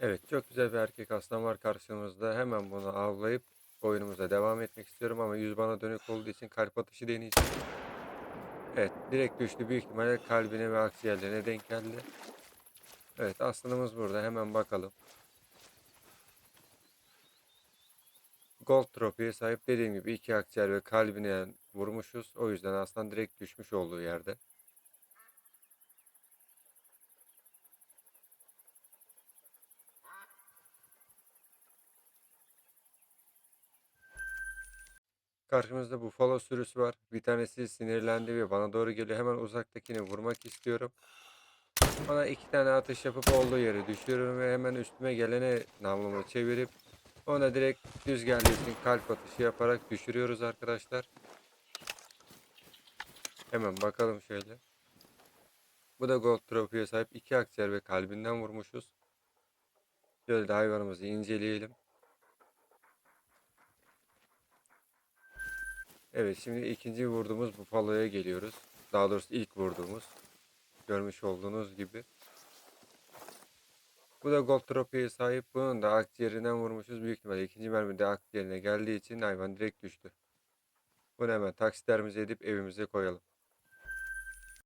Evet çok güzel bir erkek aslan var karşımızda. Hemen bunu avlayıp oyunumuza devam etmek istiyorum ama yüz bana dönük olduğu için kalp atışı deneyeceğim. Evet direkt düştü büyük ihtimalle kalbine ve akciğerlerine denk geldi. Evet aslanımız burada hemen bakalım. Gold Trophy'ye sahip dediğim gibi iki akciğer ve kalbine vurmuşuz. O yüzden aslan direkt düşmüş olduğu yerde. Karşımızda bufalo sürüsü var. Bir tanesi sinirlendi ve bana doğru geliyor. Hemen uzaktakini vurmak istiyorum. Bana iki tane atış yapıp olduğu yere düşürüyorum ve hemen üstüme gelene namlumu çevirip ona direkt düz geldiği için kalp atışı yaparak düşürüyoruz arkadaşlar. Hemen bakalım şöyle. Bu da Gold Trophy'ye sahip iki akciğer ve kalbinden vurmuşuz. Şöyle de hayvanımızı inceleyelim. Evet şimdi ikinci vurduğumuz bufaloya geliyoruz. Daha doğrusu ilk vurduğumuz. Görmüş olduğunuz gibi. Bu da Gold Trophy'ye sahip. Bunun da akciğerinden vurmuşuz. Büyük ihtimalle ikinci mermide akciğerine geldiği için hayvan direkt düştü. Bunu hemen taksidermize edip evimize koyalım.